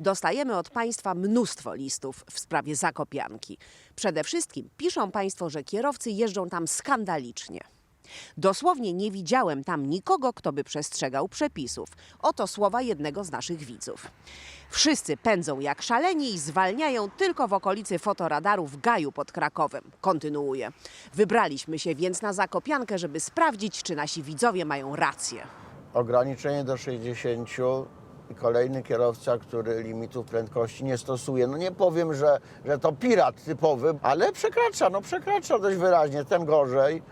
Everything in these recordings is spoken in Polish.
Dostajemy od Państwa mnóstwo listów w sprawie Zakopianki. Przede wszystkim piszą Państwo, że kierowcy jeżdżą tam skandalicznie. Dosłownie nie widziałem tam nikogo, kto by przestrzegał przepisów. Oto słowa jednego z naszych widzów. Wszyscy pędzą jak szaleni i zwalniają tylko w okolicy fotoradaru w Gaju pod Krakowem. Kontynuuje. Wybraliśmy się więc na Zakopiankę, żeby sprawdzić, czy nasi widzowie mają rację. ograniczenie do 60 kolejny kierowca, który limitów prędkości nie stosuje. No nie powiem, że, że to pirat typowy, ale przekracza, no przekracza dość wyraźnie, ten gorzej.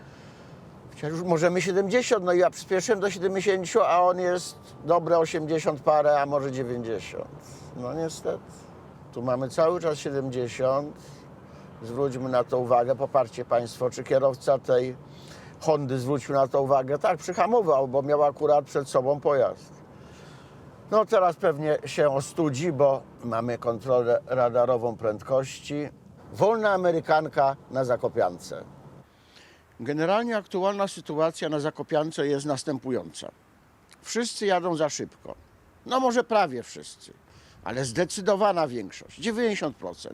Chociaż już możemy 70, no i ja przyspieszyłem do 70, a on jest dobre 80 parę, a może 90. No niestety. Tu mamy cały czas 70. Zwróćmy na to uwagę, poparcie Państwo, czy kierowca tej Hondy zwrócił na to uwagę. Tak, przyhamował, bo miał akurat przed sobą pojazd. No teraz pewnie się ostudzi, bo mamy kontrolę radarową prędkości. Wolna Amerykanka na Zakopiance. Generalnie aktualna sytuacja na Zakopiance jest następująca. Wszyscy jadą za szybko. No może prawie wszyscy, ale zdecydowana większość, 90%.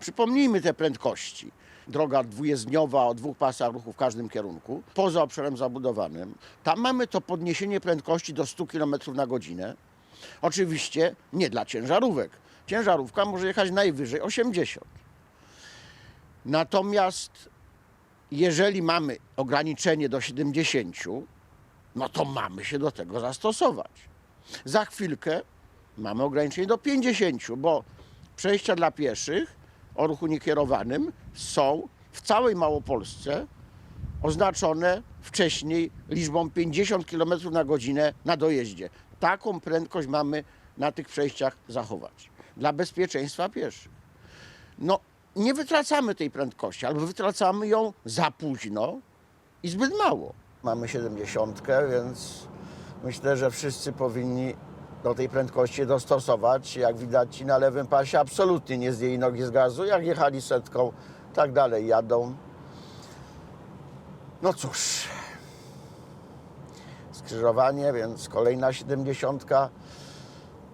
Przypomnijmy te prędkości. Droga dwujezdniowa o dwóch pasach ruchu w każdym kierunku, poza obszarem zabudowanym. Tam mamy to podniesienie prędkości do 100 km na godzinę. Oczywiście nie dla ciężarówek. Ciężarówka może jechać najwyżej 80. Natomiast jeżeli mamy ograniczenie do 70, no to mamy się do tego zastosować. Za chwilkę mamy ograniczenie do 50, bo przejścia dla pieszych o ruchu niekierowanym są w całej Małopolsce oznaczone wcześniej liczbą 50 km na godzinę na dojeździe. Taką prędkość mamy na tych przejściach zachować dla bezpieczeństwa pieszych. No, nie wytracamy tej prędkości, albo wytracamy ją za późno i zbyt mało. Mamy 70, więc myślę, że wszyscy powinni do tej prędkości dostosować. Jak widać ci na lewym pasie absolutnie nie zdjęli nogi z gazu. Jak jechali setką, tak dalej jadą. No cóż, skrzyżowanie, więc kolejna 70,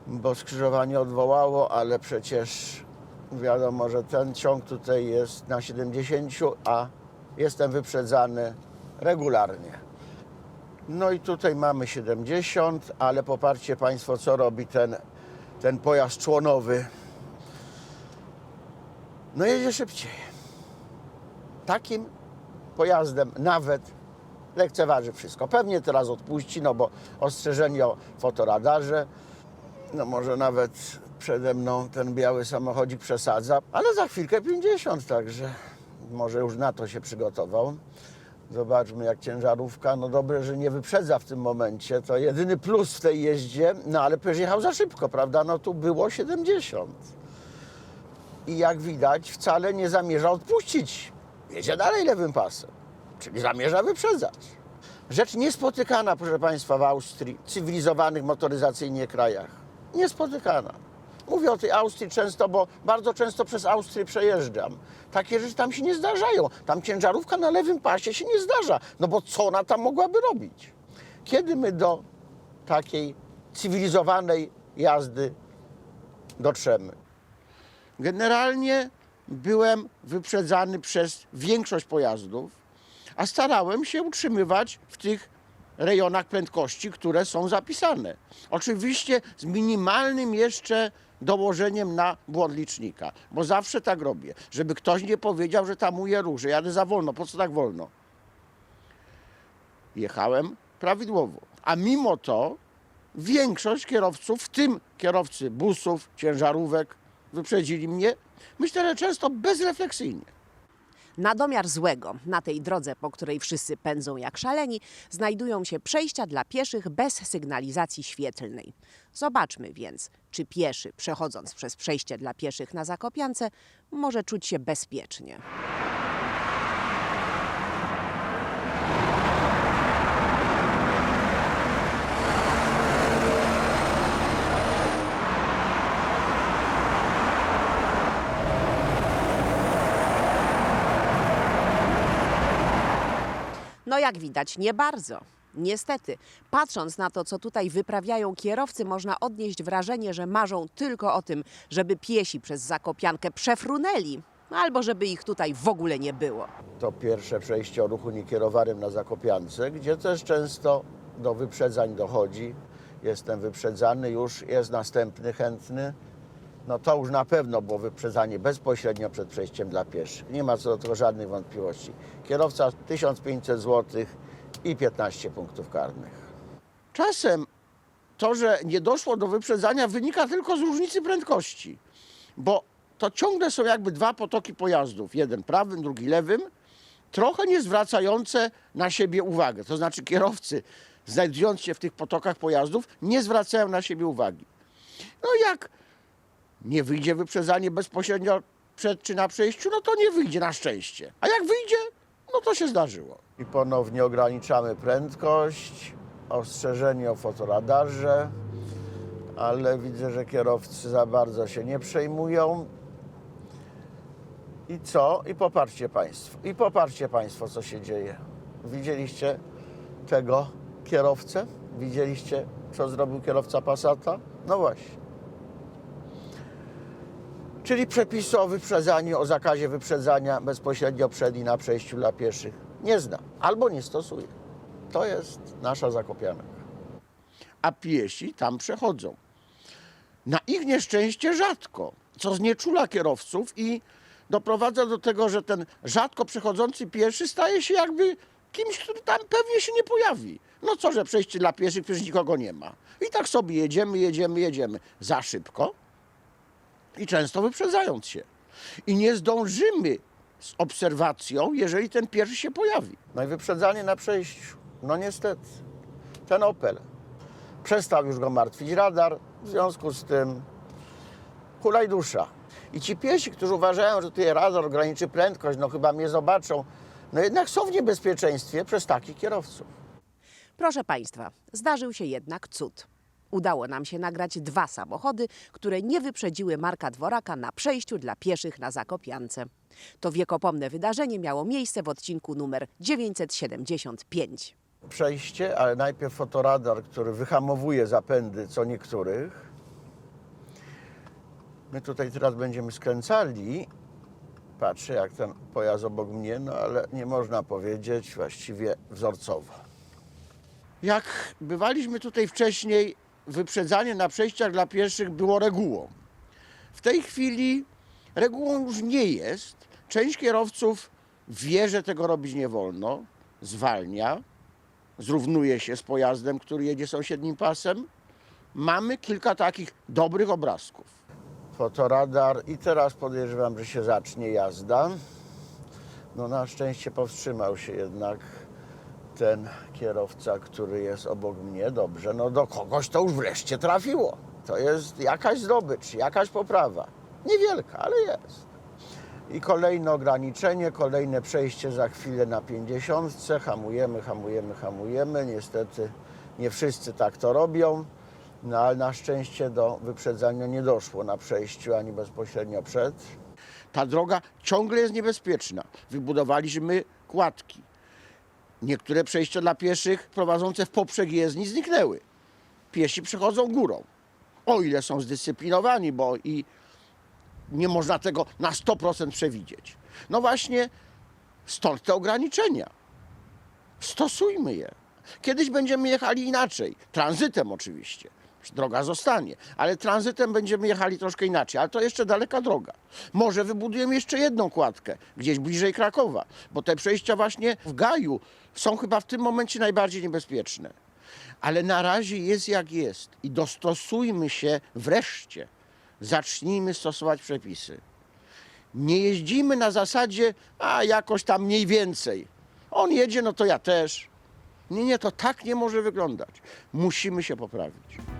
bo skrzyżowanie odwołało, ale przecież wiadomo, że ten ciąg tutaj jest na 70, a jestem wyprzedzany regularnie. No i tutaj mamy 70, ale poparcie Państwo, co robi ten, ten pojazd członowy. No jedzie szybciej. Takim pojazdem nawet lekceważy wszystko. Pewnie teraz odpuści, no bo ostrzeżenie o fotoradarze, no może nawet przede mną ten biały samochodzik przesadza, ale za chwilkę 50, także może już na to się przygotował. Zobaczmy jak ciężarówka, no dobre, że nie wyprzedza w tym momencie, to jedyny plus w tej jeździe, no ale przecież jechał za szybko, prawda, no tu było 70. I jak widać wcale nie zamierza odpuścić, jedzie dalej lewym pasem, czyli zamierza wyprzedzać. Rzecz niespotykana, proszę Państwa, w Austrii, cywilizowanych motoryzacyjnie krajach. Niespotykana. Mówię o tej Austrii często, bo bardzo często przez Austrię przejeżdżam. Takie rzeczy tam się nie zdarzają. Tam ciężarówka na lewym pasie się nie zdarza. No bo co ona tam mogłaby robić? Kiedy my do takiej cywilizowanej jazdy dotrzemy? Generalnie byłem wyprzedzany przez większość pojazdów, a starałem się utrzymywać w tych rejonach prędkości, które są zapisane. Oczywiście z minimalnym jeszcze dołożeniem na błąd licznika, bo zawsze tak robię, żeby ktoś nie powiedział, że tamuję ruch, że jadę za wolno, po co tak wolno? Jechałem prawidłowo, a mimo to większość kierowców, w tym kierowcy busów, ciężarówek, wyprzedzili mnie, myślę, że często bezrefleksyjnie. Na domiar złego, na tej drodze, po której wszyscy pędzą jak szaleni, znajdują się przejścia dla pieszych bez sygnalizacji świetlnej. Zobaczmy więc, czy pieszy, przechodząc przez przejście dla pieszych na Zakopiance, może czuć się bezpiecznie. No jak widać, nie bardzo. Niestety, patrząc na to, co tutaj wyprawiają kierowcy, można odnieść wrażenie, że marzą tylko o tym, żeby piesi przez Zakopiankę przefrunęli, albo żeby ich tutaj w ogóle nie było. To pierwsze przejście o ruchu niekierowanym na Zakopiance, gdzie też często do wyprzedzań dochodzi. Jestem wyprzedzany, już jest następny chętny. No to już na pewno było wyprzedzanie bezpośrednio przed przejściem dla pieszych. Nie ma co do tego żadnych wątpliwości. Kierowca 1500 zł i 15 punktów karnych. Czasem to, że nie doszło do wyprzedzania, wynika tylko z różnicy prędkości, bo to ciągle są jakby dwa potoki pojazdów, jeden prawym, drugi lewym, trochę nie zwracające na siebie uwagę. To znaczy kierowcy, znajdując się w tych potokach pojazdów, nie zwracają na siebie uwagi. No jak nie wyjdzie wyprzedzanie bezpośrednio przed czy na przejściu, no to nie wyjdzie na szczęście. A jak wyjdzie, no to się zdarzyło. I ponownie ograniczamy prędkość, ostrzeżenie o fotoradarze, ale widzę, że kierowcy za bardzo się nie przejmują. I co? I popatrzcie Państwo. I popatrzcie Państwo, co się dzieje. Widzieliście tego kierowcę? Widzieliście, co zrobił kierowca Passata? No właśnie. Czyli przepisu o wyprzedzaniu, o zakazie wyprzedzania bezpośrednio przed i na przejściu dla pieszych nie zna albo nie stosuje. To jest nasza zakopianka. A piesi tam przechodzą. Na ich nieszczęście rzadko, co znieczula kierowców i doprowadza do tego, że ten rzadko przechodzący pieszy staje się jakby kimś, który tam pewnie się nie pojawi. No co, że przejście dla pieszych, przecież nikogo nie ma. I tak sobie jedziemy, jedziemy, jedziemy. Za szybko i często wyprzedzając się. I nie zdążymy z obserwacją, jeżeli ten pierwszy się pojawi. No i wyprzedzanie na przejściu. No niestety. Ten Opel. Przestał już go martwić radar, w związku z tym hulaj dusza. I ci piesi, którzy uważają, że tutaj radar ograniczy prędkość, no chyba mnie zobaczą, no jednak są w niebezpieczeństwie przez takich kierowców. Proszę Państwa, zdarzył się jednak cud. Udało nam się nagrać dwa samochody, które nie wyprzedziły Marka Dworaka na przejściu dla pieszych na Zakopiance. To wiekopomne wydarzenie miało miejsce w odcinku numer 975. przejście, ale najpierw fotoradar, który wyhamowuje zapędy co niektórych. My tutaj teraz będziemy skręcali. Patrzę, jak ten pojazd obok mnie, no ale nie można powiedzieć właściwie wzorcowo. Jak bywaliśmy tutaj wcześniej, wyprzedzanie na przejściach dla pieszych było regułą. W tej chwili regułą już nie jest. Część kierowców wie, że tego robić nie wolno, zwalnia, zrównuje się z pojazdem, który jedzie sąsiednim pasem. Mamy kilka takich dobrych obrazków. Fotoradar i teraz podejrzewam, że się zacznie jazda. No na szczęście powstrzymał się jednak ten kierowca, który jest obok mnie. Dobrze, no do kogoś to już wreszcie trafiło. To jest jakaś zdobycz, jakaś poprawa. Niewielka, ale jest. I kolejne ograniczenie, kolejne przejście za chwilę na 50. Hamujemy, hamujemy, hamujemy. Niestety nie wszyscy tak to robią, no ale na szczęście do wyprzedzania nie doszło na przejściu ani bezpośrednio przed. Ta droga ciągle jest niebezpieczna. Wybudowaliśmy kładki. Niektóre przejścia dla pieszych prowadzące w poprzek jezdni zniknęły. Piesi przechodzą górą. O ile są zdyscyplinowani, bo i nie można tego na 100% przewidzieć. No właśnie stąd te ograniczenia. Stosujmy je. Kiedyś będziemy jechali inaczej, tranzytem oczywiście. Droga zostanie, ale tranzytem będziemy jechali troszkę inaczej, ale to jeszcze daleka droga. Może wybudujemy jeszcze jedną kładkę, gdzieś bliżej Krakowa, bo te przejścia właśnie w Gaju są chyba w tym momencie najbardziej niebezpieczne. Ale na razie jest jak jest i dostosujmy się wreszcie. Zacznijmy stosować przepisy. Nie jeździmy na zasadzie, a jakoś tam mniej więcej. On jedzie, no to ja też. Nie, nie, to tak nie może wyglądać. Musimy się poprawić.